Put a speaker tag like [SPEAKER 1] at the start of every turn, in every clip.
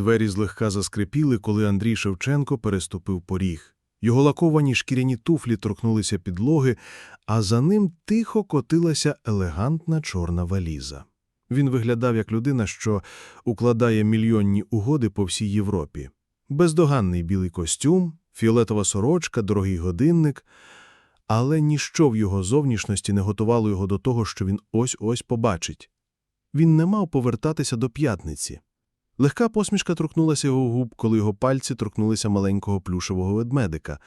[SPEAKER 1] Двері злегка заскрипіли, коли Андрій Шевченко переступив поріг. Його лаковані шкіряні туфлі торкнулися підлоги, а за ним тихо котилася елегантна чорна валіза. Він виглядав як людина, що укладає мільйонні угоди по всій Європі. Бездоганний білий костюм, фіолетова сорочка, дорогий годинник, але ніщо в його зовнішності не готувало його до того, що він ось-ось побачить. Він не мав повертатися до п'ятниці. Легка посмішка торкнулася його губ, коли його пальці торкнулися маленького плюшевого ведмедика,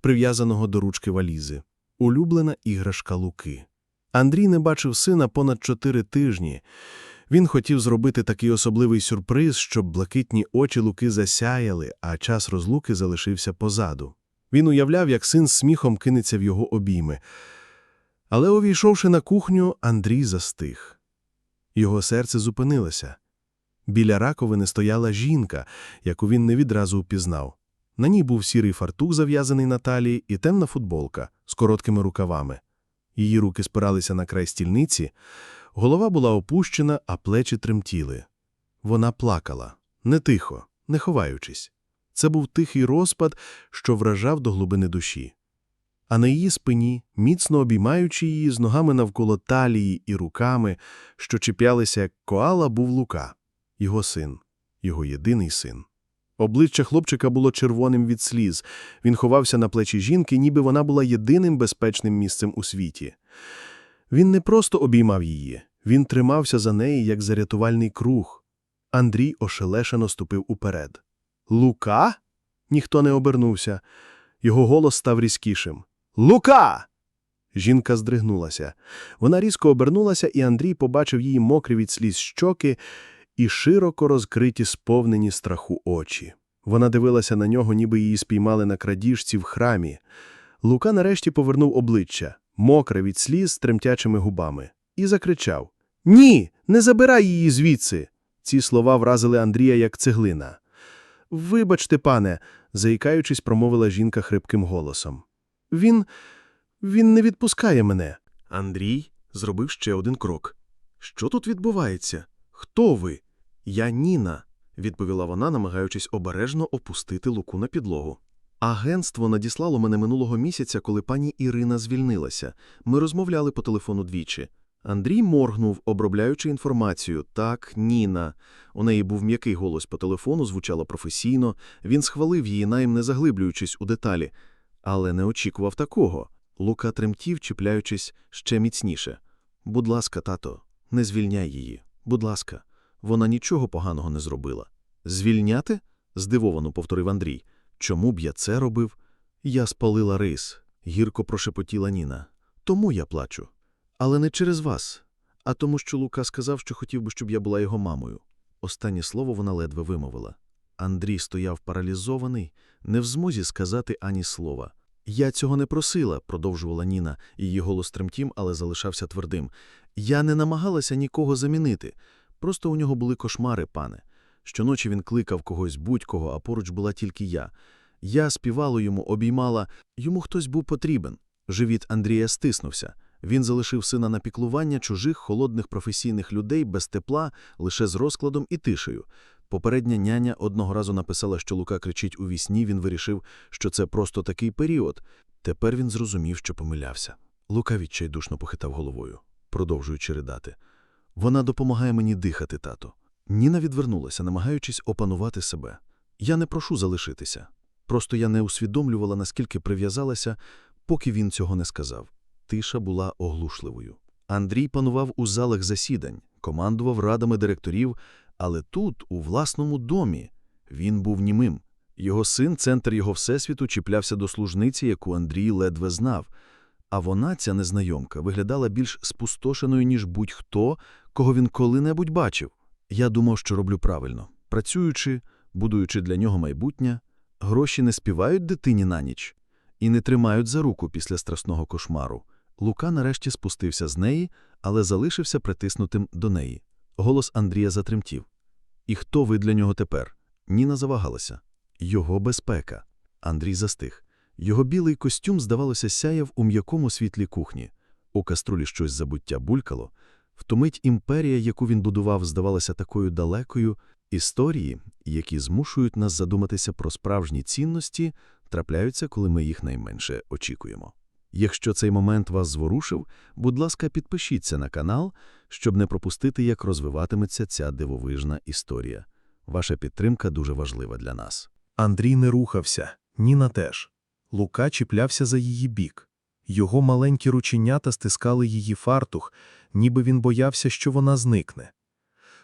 [SPEAKER 1] прив'язаного до ручки валізи. Улюблена іграшка Луки. Андрій не бачив сина понад чотири тижні. Він хотів зробити такий особливий сюрприз, щоб блакитні очі Луки засяяли, а час розлуки залишився позаду. Він уявляв, як син з сміхом кинеться в його обійми. Але, увійшовши на кухню, Андрій застиг. Його серце зупинилося. Біля раковини стояла жінка, яку він не відразу впізнав. На ній був сірий фартух, зав'язаний на талії, і темна футболка з короткими рукавами. Її руки спиралися на край стільниці, голова була опущена, а плечі тремтіли. Вона плакала, не тихо, не ховаючись. Це був тихий розпад, що вражав до глибини душі. А на її спині, міцно обіймаючи її з ногами навколо талії і руками, що чіплялися, як коала, був Лука, його син, його єдиний син. Обличчя хлопчика було червоним від сліз. Він ховався на плечі жінки, ніби вона була єдиним безпечним місцем у світі. Він не просто обіймав її, він тримався за неї, як за рятувальний круг. Андрій ошелешено ступив уперед. Лука? Ніхто не обернувся. Його голос став різкішим. Лука! Жінка здригнулася. Вона різко обернулася, і Андрій побачив її мокрі від сліз щоки і широко розкриті, сповнені страху очі. Вона дивилася на нього, ніби її спіймали на крадіжці в храмі. Лука нарешті повернув обличчя, мокре від сліз з тремтячими губами, і закричав: Ні, не забирай її звідси. Ці слова вразили Андрія як цеглина. Вибачте, пане, заїкаючись, промовила жінка хрипким голосом. Він. він не відпускає мене. Андрій зробив ще один крок. Що тут відбувається? Хто ви? Я Ніна, відповіла вона, намагаючись обережно опустити луку на підлогу. Агентство надіслало мене минулого місяця, коли пані Ірина звільнилася. Ми розмовляли по телефону двічі. Андрій моргнув, обробляючи інформацію. Так, Ніна. У неї був м'який голос по телефону, звучало професійно. Він схвалив її найм, не заглиблюючись у деталі. Але не очікував такого. Лука тремтів, чіпляючись ще міцніше. Будь ласка, тато, не звільняй її. Будь ласка, вона нічого поганого не зробила. Звільняти? здивовано повторив Андрій. Чому б я це робив? Я спалила рис, гірко прошепотіла Ніна. Тому я плачу. Але не через вас, а тому, що Лука сказав, що хотів би, щоб я була його мамою. Останнє слово вона ледве вимовила. Андрій стояв паралізований, не в змозі сказати ані слова. Я цього не просила, продовжувала Ніна, її голос тремтім, але залишався твердим. Я не намагалася нікого замінити. Просто у нього були кошмари, пане. Щоночі він кликав когось будь-кого, а поруч була тільки я. Я співала йому, обіймала, йому хтось був потрібен. Живіт Андрія стиснувся. Він залишив сина на піклування чужих холодних професійних людей без тепла, лише з розкладом і тишею. Попередня няня одного разу написала, що Лука кричить у вісні, він вирішив, що це просто такий період. Тепер він зрозумів, що помилявся. Лука відчайдушно похитав головою, продовжуючи ридати. Вона допомагає мені дихати, тато. Ніна відвернулася, намагаючись опанувати себе. Я не прошу залишитися. Просто я не усвідомлювала, наскільки прив'язалася, поки він цього не сказав. Тиша була оглушливою. Андрій панував у залах засідань, командував радами директорів, але тут, у власному домі, він був німим. Його син, центр його всесвіту, чіплявся до служниці, яку Андрій ледве знав. А вона, ця незнайомка, виглядала більш спустошеною, ніж будь-хто, кого він коли-небудь бачив. Я думав, що роблю правильно. Працюючи, будуючи для нього майбутнє, гроші не співають дитині на ніч і не тримають за руку після страсного кошмару. Лука нарешті спустився з неї, але залишився притиснутим до неї. Голос Андрія затремтів. І хто ви для нього тепер? Ніна завагалася. Його безпека. Андрій застиг. Його білий костюм, здавалося, сяяв у м'якому світлі кухні. У каструлі щось забуття булькало. Втомить імперія, яку він будував, здавалася такою далекою
[SPEAKER 2] Історії, які змушують нас задуматися про справжні цінності, трапляються, коли ми їх найменше очікуємо. Якщо цей момент вас зворушив, будь ласка, підпишіться на канал, щоб не пропустити, як розвиватиметься ця дивовижна історія. Ваша підтримка дуже важлива для нас.
[SPEAKER 1] Андрій не рухався, Ніна теж. Лука чіплявся за її бік. Його маленькі рученята стискали її фартух, ніби він боявся, що вона зникне.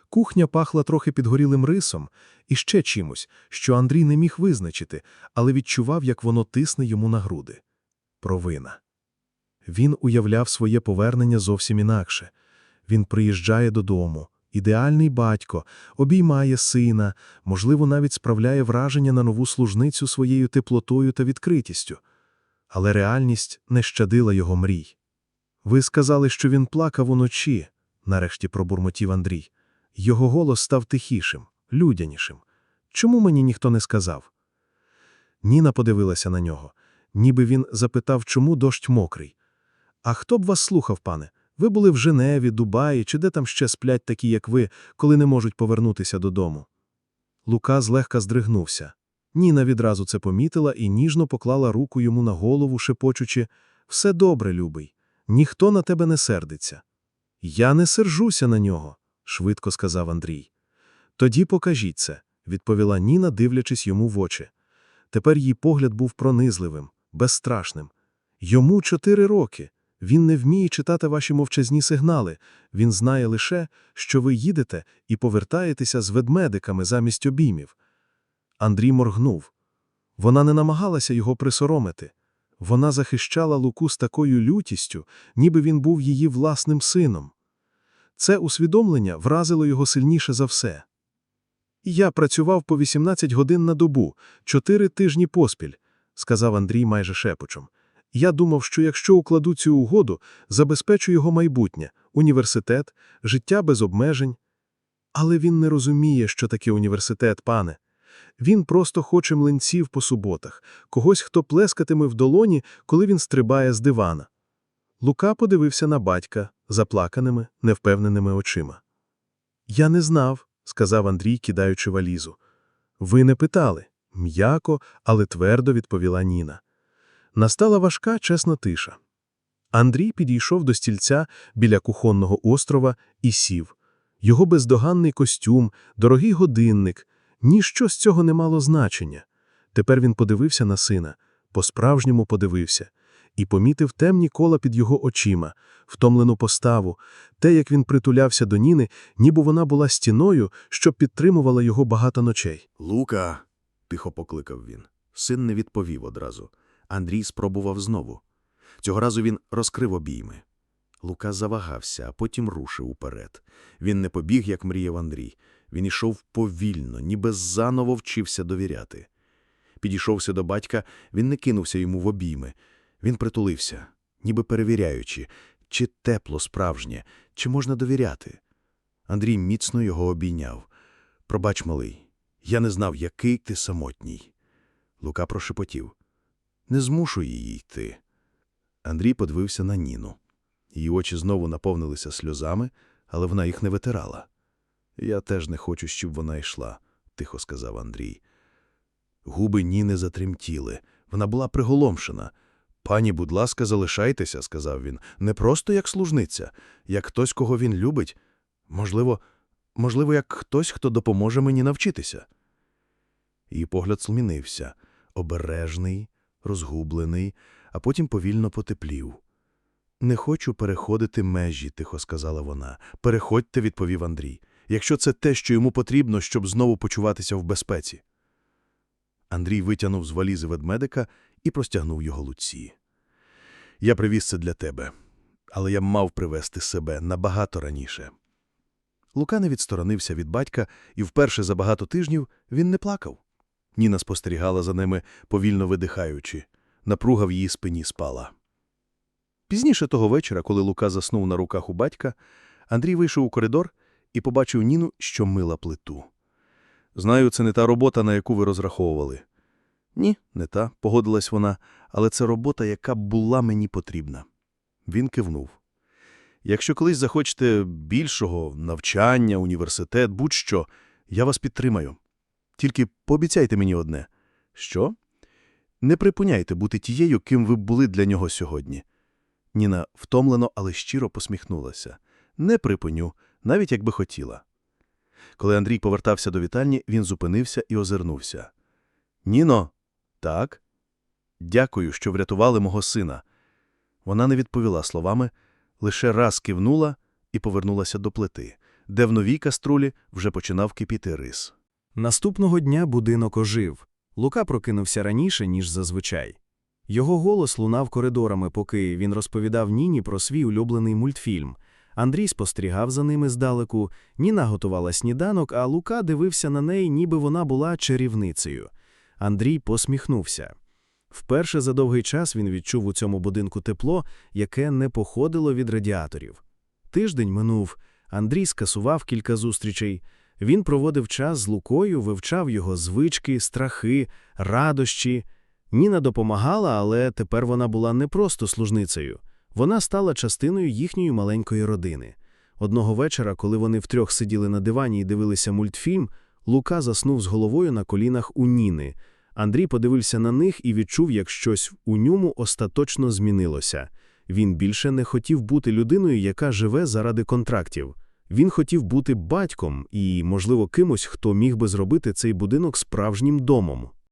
[SPEAKER 1] Кухня пахла трохи підгорілим рисом і ще чимось, що Андрій не міг визначити, але відчував, як воно тисне йому на груди. Провина. Він уявляв своє повернення зовсім інакше. Він приїжджає додому, ідеальний батько, обіймає сина, можливо, навіть справляє враження на нову служницю своєю теплотою та відкритістю. Але реальність не щадила його мрій. Ви сказали, що він плакав уночі, нарешті пробурмотів Андрій. Його голос став тихішим, людянішим. Чому мені ніхто не сказав? Ніна подивилася на нього, ніби він запитав, чому дощ мокрий. А хто б вас слухав, пане? Ви були в Женеві, Дубаї, чи де там ще сплять такі, як ви, коли не можуть повернутися додому? Лука злегка здригнувся. Ніна відразу це помітила і ніжно поклала руку йому на голову, шепочучи «Все добре, любий, ніхто на тебе не сердиться». «Я не сержуся на нього», – швидко сказав Андрій. «Тоді покажіть це», – відповіла Ніна, дивлячись йому в очі. Тепер її погляд був пронизливим, безстрашним. Йому чотири роки. Він не вміє читати ваші мовчазні сигнали. Він знає лише, що ви їдете і повертаєтеся з ведмедиками замість обіймів. Андрій моргнув. Вона не намагалася його присоромити. Вона захищала Луку з такою лютістю, ніби він був її власним сином. Це усвідомлення вразило його сильніше за все. Я працював по 18 годин на добу, чотири тижні поспіль, сказав Андрій майже шепочом. Я думав, що якщо укладу цю угоду, забезпечу його майбутнє, університет, життя без обмежень. Але він не розуміє, що таке університет, пане. Він просто хоче млинців по суботах, когось, хто плескатиме в долоні, коли він стрибає з дивана. Лука подивився на батька заплаканими, невпевненими очима. Я не знав, сказав Андрій, кидаючи валізу. Ви не питали. М'яко, але твердо відповіла Ніна. Настала важка, чесна тиша. Андрій підійшов до стільця біля кухонного острова і сів. Його бездоганний костюм, дорогий годинник, ніщо з цього не мало значення. Тепер він подивився на сина, по-справжньому подивився, і помітив темні кола під його очима, втомлену поставу, те, як він притулявся до Ніни, ніби вона була стіною, що підтримувала його багато ночей.
[SPEAKER 2] Лука. тихо покликав він. Син не відповів одразу. Андрій спробував знову. Цього разу він розкрив обійми. Лука завагався, а потім рушив уперед. Він не побіг, як мріяв Андрій. Він ішов повільно, ніби заново вчився довіряти. Підійшовся до батька, він не кинувся йому в обійми. Він притулився, ніби перевіряючи, чи тепло справжнє, чи можна довіряти. Андрій міцно його обійняв. Пробач, малий, я не знав, який ти самотній. Лука прошепотів. Не змушуй її йти. Андрій подивився на Ніну. Її очі знову наповнилися сльозами, але вона їх не витирала. Я теж не хочу, щоб вона йшла, тихо сказав Андрій. Губи Ніни затремтіли. Вона була приголомшена. Пані, будь ласка, залишайтеся, сказав він, не просто як служниця, як хтось, кого він любить. Можливо, можливо, як хтось, хто допоможе мені навчитися. Її погляд змінився, обережний, розгублений, а потім повільно потеплів. Не хочу переходити межі, тихо сказала вона. Переходьте, відповів Андрій, якщо це те, що йому потрібно, щоб знову почуватися в безпеці. Андрій витягнув з валізи ведмедика і простягнув його Луці. Я привіз це для тебе, але я мав привезти себе набагато раніше. Лука не відсторонився від батька, і вперше за багато тижнів він не плакав. Ніна спостерігала за ними, повільно видихаючи. Напруга в її спині спала. Пізніше того вечора, коли Лука заснув на руках у батька, Андрій вийшов у коридор і побачив Ніну, що мила плиту. Знаю, це не та робота, на яку ви розраховували. Ні, не та, погодилась вона, але це робота, яка була мені потрібна. Він кивнув. Якщо колись захочете більшого навчання, університет, будь-що,
[SPEAKER 3] Я вас підтримаю. Тільки пообіцяйте мені одне. Що? Не припиняйте бути тією, ким ви були для нього сьогодні. Ніна втомлено, але щиро посміхнулася. Не припиню, навіть якби хотіла. Коли Андрій повертався до вітальні, він зупинився і озирнувся. Ніно, так? Дякую, що врятували мого сина. Вона не відповіла словами, лише раз кивнула і повернулася до плити, де в новій каструлі вже починав кипіти рис.
[SPEAKER 4] Наступного дня будинок ожив. Лука прокинувся раніше, ніж зазвичай. Його голос лунав коридорами, поки він розповідав Ніні про свій улюблений мультфільм. Андрій спостерігав за ними здалеку, Ніна готувала сніданок, а Лука дивився на неї, ніби вона була чарівницею. Андрій посміхнувся. Вперше за довгий час він відчув у цьому будинку тепло, яке не походило від радіаторів. Тиждень минув, Андрій скасував кілька зустрічей. Він проводив час з Лукою, вивчав його звички, страхи, радощі. Ніна допомагала, але тепер вона була не просто служницею. Вона стала частиною їхньої маленької родини. Одного вечора, коли вони втрьох сиділи на дивані і дивилися мультфільм, Лука заснув з головою на колінах у Ніни. Андрій подивився на них і відчув, як щось у ньому остаточно змінилося. Він більше не хотів бути людиною, яка живе заради контрактів. Він хотів бути батьком і, можливо, кимось, хто міг би зробити цей будинок справжнім домом.